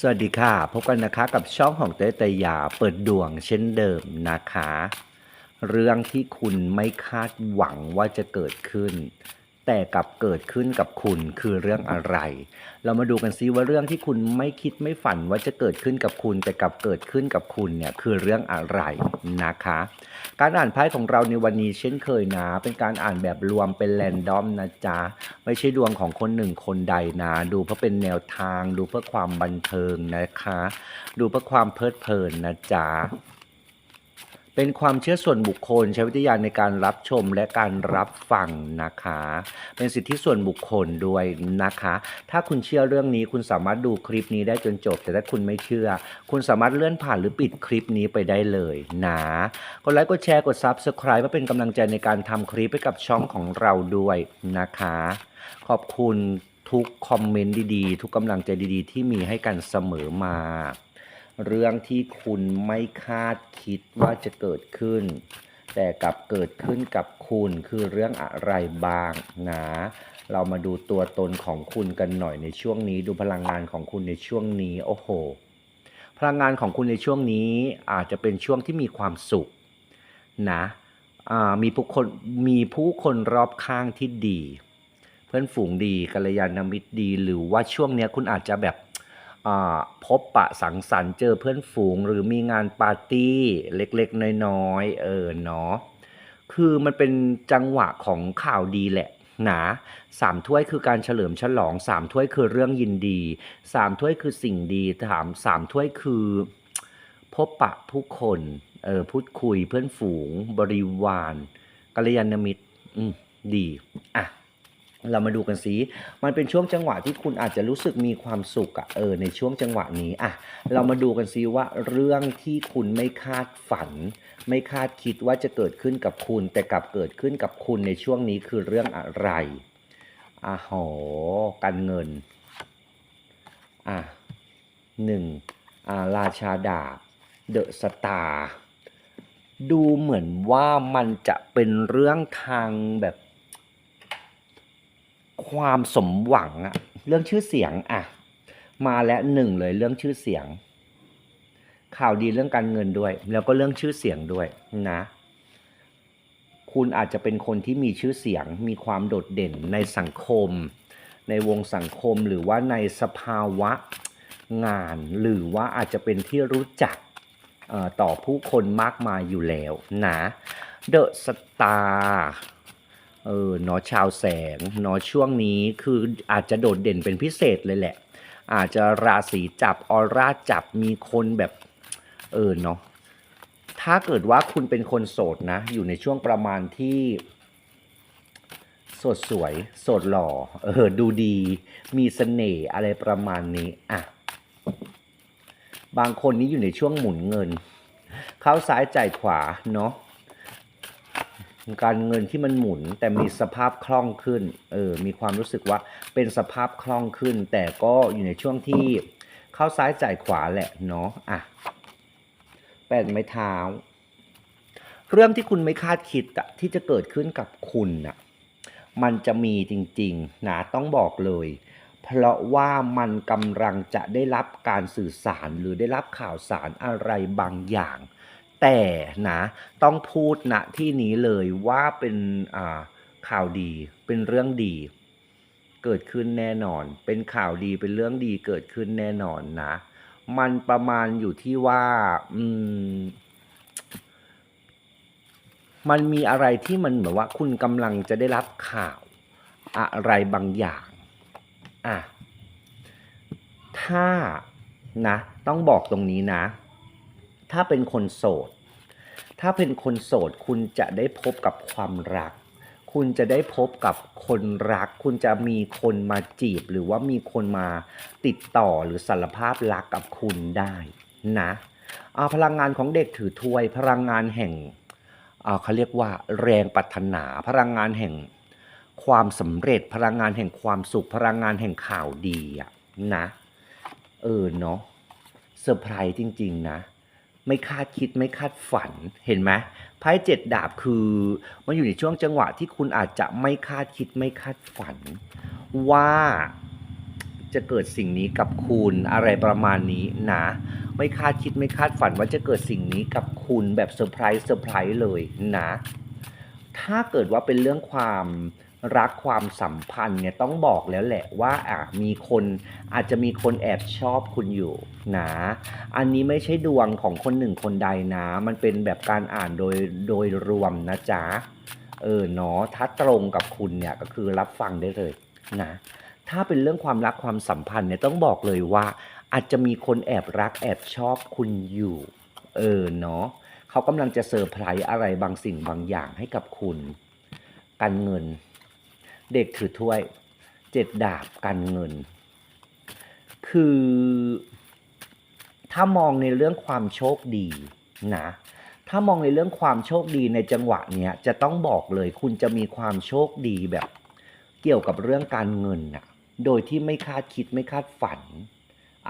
สวัสดีค่ะ พบกันนะคะกับช่องของเต้ยเตยยาเปิดดวงเช่นเดิมนะคะ เรื่องที่คุณไม่คาดหวังว่าจะเกิดขึ้น แต่กลับเกิดขึ้นกับคุณคือเรื่องอะไร เรามาดูกันซิว่าเรื่องที่คุณไม่คิดไม่ฝันว่าจะเกิดขึ้นกับคุณ แต่กลับเกิดขึ้นกับคุณเนี่ยคือเรื่องอะไรนะคะ การอ่านไพ่ของเราในวันนี้เช่นเคยนะ เป็นการอ่านแบบรวมเป็นแรนดอมนะจ๊ะ ไม่ใช่ดวงของคนหนึ่งคนใดนะ ดูเพื่อเป็นแนวทาง ดูเพื่อความบันเทิงนะคะ ดูเพื่อความเพลิดเพลินนะจ๊ะ เป็นความเชื่อส่วนบุคคลใช้วิทยาณในการรับชมและการรับฟังนะคะ เป็นสิทธิส่วนบุคคลด้วยนะคะ ถ้าคุณเชื่อเรื่องนี้คุณสามารถดูคลิปนี้ได้จนจบ แต่ถ้าคุณไม่เชื่อ คุณสามารถเลื่อนผ่านหรือปิดคลิปนี้ไปได้เลยนะกดไลค์กดแชร์กด Subscribe เพื่อเป็นกำลังใจในการทำคลิปให้กับช่องของเราด้วยนะคะ ขอบคุณทุกคอมเมนต์ดีๆ ทุกกำลังใจดีๆ ที่มีให้กันเสมอมา เรื่องที่คุณไม่คาดคิดว่าจะเกิดขึ้น แต่กลับเกิดขึ้นกับคุณคือเรื่องอะไรบ้างนะเรามาดูตัวตนของคุณกันหน่อยในช่วงนี้ ดูพลังงานของคุณในช่วงนี้ โอ้โห พลังงานของคุณในช่วงนี้อาจจะเป็นช่วงที่มีความสุขนะมีผู้คนมีผู้คนรอบข้างที่ดี เพื่อนฝูงดีกัลยาณมิตรดี หรือว่าช่วงนี้คุณอาจจะแบบ พบปะสังสรรค์เจอเพื่อนฝูง หรือมีงานปาร์ตี้เล็กๆ น้อยๆ เออเนาะคือมันเป็นจังหวะของข่าวดีแหละนะสามถ้วยคือการเฉลิมฉลองสามถ้วยคือเรื่องยินดีสามถ้วยคือสิ่งดีถามสามถ้วยคือ พบปะผู้คนเออพูดคุยเพื่อนฝูง บริวารกัลยาณมิตร อืม ดี อะ เรามาดูกันสิมันเป็นช่วงจังหวะที่คุณอาจจะรู้สึกมีความสุขอะเออในช่วงจังหวะนี้อะเรามาดูกันสิว่าเรื่องที่คุณไม่คาดฝัน ไม่คาดคิดว่าจะเกิดขึ้นกับคุณ แต่กลับเกิดขึ้นกับคุณในช่วงนี้คือเรื่องอะไรอะโหการเงินอะหนึ่งอ่าราชาดาบเดอะสตาร์ดูเหมือนว่ามันจะเป็นเรื่องทางแบบ ความสมหวังอะเรื่องชื่อเสียงอะมาแล้วหนึ่งเลยเรื่องชื่อเสียง ข่าวดีเรื่องการเงินด้วย แล้วก็เรื่องชื่อเสียงด้วยนะ คุณอาจจะเป็นคนที่มีชื่อเสียง มีความโดดเด่นในสังคม ในวงสังคมหรือว่าในสภาวะงาน หรือว่าอาจจะเป็นที่รู้จักต่อผู้คนมากมายอยู่แล้วนะเดอะสตาร์ เออเนาะชาวแสงเนาะช่วงนี้คืออาจจะโดดเด่นเป็นพิเศษเลยแหละ อาจจะราศีจับออร่าจับมีคนแบบเออเนาะถ้าเกิดว่าคุณเป็นคนโสดนะ อยู่ในช่วงประมาณที่โสดสวย โสดหล่อเออดูดี มีเสน่ห์อะไรประมาณนี้อะบางคนนี้อยู่ในช่วงหมุนเงิน เข้าซ้ายจ่ายขวาเนาะ การเงินที่มันหมุนแต่มีสภาพคล่องขึ้น เออ มีความรู้สึกว่าเป็นสภาพคล่องขึ้น แต่ก็อยู่ในช่วงที่เข้าซ้ายจ่ายขวาแหละเนาะ อะแปดไม้เท้า เรื่องที่คุณไม่คาดคิดอะที่จะเกิดขึ้นกับคุณอะมันจะมีจริงๆนะต้องบอกเลย เพราะว่ามันกำลังจะได้รับการสื่อสารหรือได้รับข่าวสารอะไรบางอย่าง แต่นะต้องพูดณที่นี้เลยว่าเป็นข่าวดีเป็นเรื่องดี เกิดขึ้นแน่นอน เป็นข่าวดีเป็นเรื่องดีเกิดขึ้นแน่นอนนะ มันประมาณอยู่ที่ว่าอืมมันมีอะไรที่มันเหมือนว่าคุณกำลังจะได้รับข่าวอะไรบางอย่างอะถ้านะ ต้องบอกตรงนี้นะ ถ้าเป็นคนโสด ถ้าเป็นคนโสดคุณจะได้พบกับความรัก คุณจะได้พบกับคนรัก คุณจะมีคนมาจีบ หรือว่ามีคนมาติดต่อหรือสารภาพรักกับคุณได้นะอาพลังงานของเด็กถือถ้วย พลังงานแห่งอ่าเขาเรียกว่า แรงปรารถนา พลังงานแห่งความสำเร็จ พลังงานแห่งความสุข พลังงานแห่งข่าวดีอะนะ เออเนาะเซอร์ไพรส์จริง ๆ นะ ไม่คาดคิดไม่คาดฝันเห็นไหมไพ่เจ็ดดาบคือมันอยู่ในช่วงจังหวะที่คุณอาจจะไม่คาดคิดไม่คาดฝัน ว่าจะเกิดสิ่งนี้กับคุณอะไรประมาณนี้นะ ไม่คาดคิดไม่คาดฝันว่าจะเกิดสิ่งนี้กับคุณแบบเซอร์ไพรส์เซอร์ไพรส์เลยนะ ถ้าเกิดว่าเป็นเรื่องความ รักความสัมพันธ์เนี่ยต้องบอกแล้วแหละว่าอะมีคนอาจจะมีคนแอบชอบคุณอยู่นะอันนี้ไม่ใช่ดวงของคนหนึ่งคนใดนะ มันเป็นแบบการอ่านโดยโดยรวมนะจ๊ะเออเนาะถ้าตรงกับคุณเนี่ยก็คือรับฟังได้เลยนะถ้าเป็นเรื่องความรักความสัมพันธ์เนี่ยต้องบอกเลยว่าอาจจะมีคนแอบรักแอบชอบคุณอยู่เออเนาะเขากำลังจะเซอร์ไพรส์อะไรบางสิ่งบางอย่างให้กับคุณ การเงิน เด็กถือถ้วยเจ็ดดาบการเงิน คือถ้ามองในเรื่องความโชคดีนะถ้ามองในเรื่องความโชคดีในจังหวะเนี้ยจะต้องบอกเลยคุณจะมีความโชคดีแบบเกี่ยวกับเรื่องการเงินน่ะ โดยที่ไม่คาดคิดไม่คาดฝัน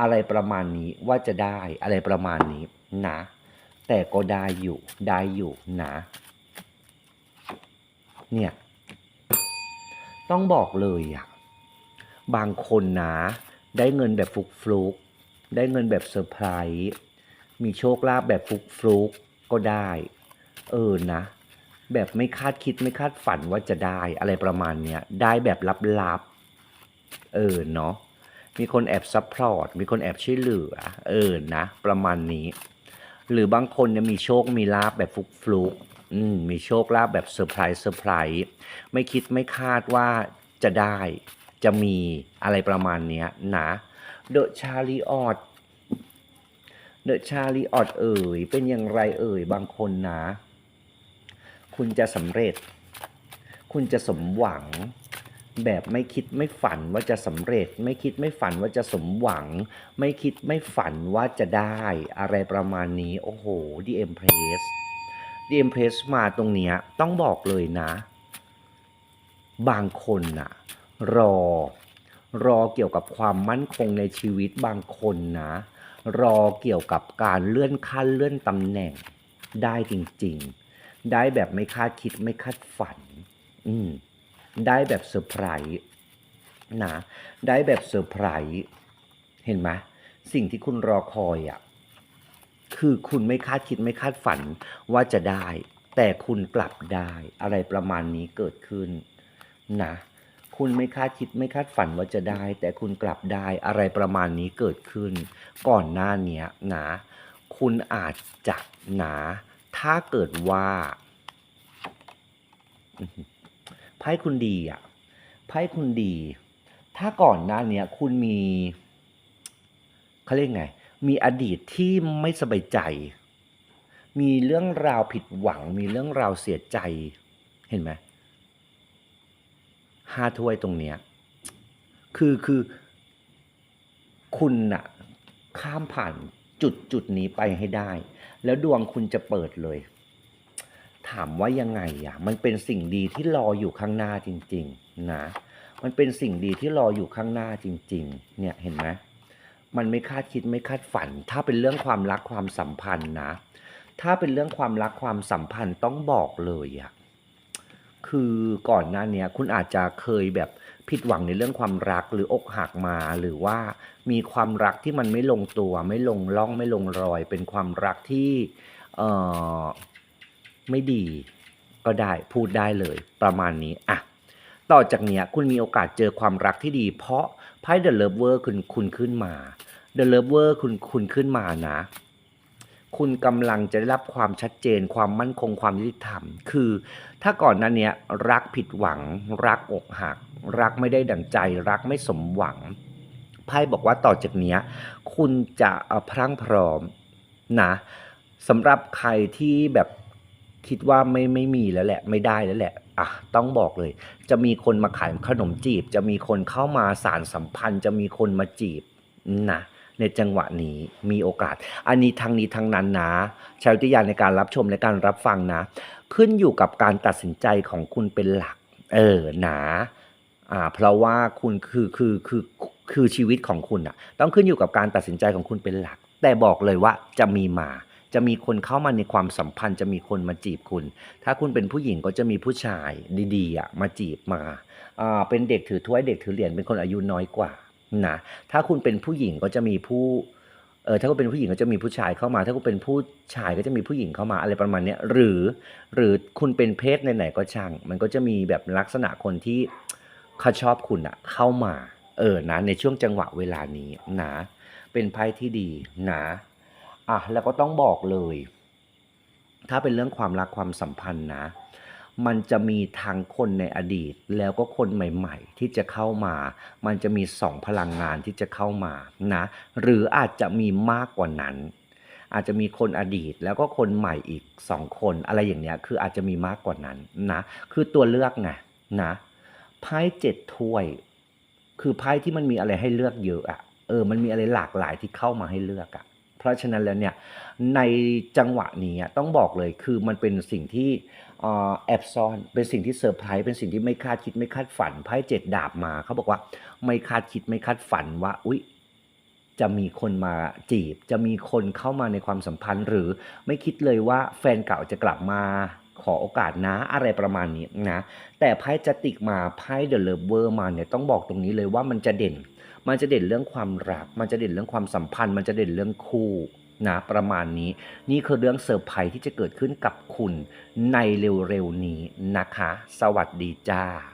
อะไรประมาณนี้ว่าจะได้อะไรประมาณนี้นะ แต่ก็ได้อยู่ได้อยู่นะ เนี่ย ต้องบอกเลยอะบางคนนะ ได้เงินแบบฟุกฟลุกได้เงินแบบเซอร์ไพรส์มีโชคลาภแบบฟุกฟลุกก็ได้ เออนะ แบบไม่คาดคิดไม่คาดฝันว่าจะได้อะไรประมาณเนี้ยได้แบบลับๆเออเนาะมีคนแอบซัพพอร์ตมีคนแอบช่วยเหลือ เออนะ ประมาณนี้ หรือบางคนเนี่ยมีโชคมีลาบแบบฟุกฟลุก มมีโชคลาภแบบเซอร์ไพรส์เซอร์ไพรส์ไม่คิดไม่คาดว่าจะได้จะมีอะไรประมาณเนี้ยนะเดอะชาลีออดเดอะชาลีออดเอ่ยเป็นอย่างไรเอ่ยบางคนนะ คุณจะสำเร็จ คุณจะสมหวังแบบไม่คิดไม่ฝันว่าจะสำเร็จ ไม่คิดไม่ฝันว่าจะสมหวัง ไม่คิดไม่ฝันว่าจะได้อะไรประมาณนี้ โอ้โหดีเอ็มเพรส ดีเอ็มเพรสมาตรงเนี้ยต้องบอกเลยนะ บางคนน่ะรอ รอเกี่ยวกับความมั่นคงในชีวิตบางคนนะ รอเกี่ยวกับการเลื่อนขั้นเลื่อนตำแหน่งได้จริง ๆ ได้แบบไม่คาดคิดไม่คาดฝัน อืมได้แบบเซอร์ไพรส์นะได้แบบเซอร์ไพรส์เห็นไหมสิ่งที่คุณรอคอยอะ คือคุณไม่คาดคิดไม่คาดฝันว่าจะได้ แต่คุณกลับได้อะไรประมาณนี้เกิดขึ้นนะคุณไม่คาดคิดไม่คาดฝันว่าจะได้ แต่คุณกลับได้อะไรประมาณนี้เกิดขึ้น ก่อนหน้านี้นะคุณอาจจะนะถ้าเกิดว่าไพ่คุณดีอะไพ่คุณดี ถ้าก่อนหน้านี้คุณมีเขาเรียกไง มีอดีตที่ไม่สบายใจ มีเรื่องราวผิดหวัง มีเรื่องราวเสียใจ เห็นไหมห้าถ้วยตรงเนี้ย คือคือ คุณน่ะข้ามผ่านจุดจุดนี้ไปให้ได้ แล้วดวงคุณจะเปิดเลย ถามว่ายังไงอะมันเป็นสิ่งดีที่รออยู่ข้างหน้าจริง ๆ นะ มันเป็นสิ่งดีที่รออยู่ข้างหน้าจริง ๆ เนี่ยเห็นไหม มันไม่คาดคิดไม่คาดฝัน ถ้าเป็นเรื่องความรักความสัมพันธ์นะ ถ้าเป็นเรื่องความรักความสัมพันธ์ต้องบอกเลยอะคือก่อนหน้าเนี้ยคุณอาจจะเคยแบบผิดหวังในเรื่องความรักหรืออกหักมาหรือว่ามีความรักที่มันไม่ลงตัว ไม่ลงร่องไม่ลงรอย เป็นความรักที่เออไม่ดีก็ได้พูดได้เลยประมาณนี้อะ ต่อจากเนี้ยคุณมีโอกาสเจอความรักที่ดี เพราะไพ่เดอะเลิฟเวอร์คุณคุณขึ้นมาเดอะเลิฟเวอร์คุณคุณขึ้นมานะ คุณกำลังจะได้รับความชัดเจน ความมั่นคงความยุติธรรม คือ ถ้าก่อนนั้นเนี้ยรักผิดหวัง รักอกหัก รักไม่ได้ดั่งใจ รักไม่สมหวังไพ่บอกว่าต่อจากเนี้ยคุณจะเอ่อพรั่งพร้อมนะสำหรับใครที่แบบ คิดว่าไม่ไม่มีแล้วแหละ ไม่ได้แล้วแหละอะต้องบอกเลย จะมีคนมาขายขนมจีบ จะมีคนเข้ามาสารสัมพันธ์ จะมีคนมาจีบนะในจังหวะนี้มีโอกาส อันนี้ทางนี้ทางนั้นนะใช้วิทยาในการรับชมและการรับฟังนะ ขึ้นอยู่กับการตัดสินใจของคุณเป็นหลัก เออนะอ่าเพราะว่าคุณคือคือคือคือชีวิตของคุณอะต้องขึ้นอยู่กับการตัดสินใจของคุณเป็นหลัก แต่บอกเลยว่าจะมีมา จะมีคนเข้ามาในความสัมพันธ์จะมีคนมาจีบคุณ ถ้าคุณเป็นผู้หญิงก็จะมีผู้ชายดีๆอะมาจีบมาอ่าเป็นเด็กถือถ้วยเด็กถือเหรียญเป็นคนอายุน้อยกว่านะถ้าคุณเป็นผู้หญิงก็จะมีผู้เออถ้าคุณเป็นผู้หญิงก็จะมีผู้ชายเข้ามา ถ้าคุณเป็นผู้ชายก็จะมีผู้หญิงเข้ามาอะไรประมาณนี้หรือ หรือคุณเป็นเพศไหนๆก็ช่าง มันก็จะมีแบบลักษณะคนที่เขาชอบคุณอะเข้ามา เออนะในช่วงจังหวะเวลานี้นะเป็นไพ่ที่ดีนะ อะแล้วก็ต้องบอกเลย ถ้าเป็นเรื่องความรักความสัมพันธ์นะ มันจะมีทั้งคนในอดีต แล้วก็คนใหม่ ๆ ที่จะเข้ามา มันจะมีสองพลังงานที่จะเข้ามานะ หรืออาจจะมีมากกว่านั้นอาจจะมีคนอดีตแล้วก็คนใหม่อีกสองคนอะไรอย่างเนี้ยคืออาจจะมีมากกว่านั้นนะ คือตัวเลือกไงนะไพ่เจ็ดถ้วย คือไพ่ที่มันมีอะไรให้เลือกเยอะอะเออมันมีอะไรหลากหลายที่เข้ามาให้เลือกอะ เพราะฉะนั้นแล้วเนี่ยในจังหวะนี้ต้องบอกเลยคือมันเป็นสิ่งที่แอบซ่อนเป็นสิ่งที่เซอร์ไพรส์เป็นสิ่งที่ไม่คาดคิดไม่คาดฝันไพ่เจ็ดดาบมาเขาบอกว่าไม่คาดคิดไม่คาดฝันว่าอุ๊ยจะมีคนมาจีบ จะมีคนเข้ามาในความสัมพันธ์ หรือไม่คิดเลยว่าแฟนเก่าจะกลับมาขอโอกาสนะอะไรประมาณนี้นะ แต่ไพ่จติกมาไพ่เดอะเลิฟเวอร์มาเนี่ยต้องบอกตรงนี้เลยว่ามันจะเด่น มันจะเด่นเรื่องความรัก มันจะเด่นเรื่องความสัมพันธ์ มันจะเด่นเรื่องคู่นะประมาณนี้ นี่คือเรื่องเซอร์ไพรส์ที่จะเกิดขึ้นกับคุณในเร็วๆนี้นะคะ สวัสดีจ้า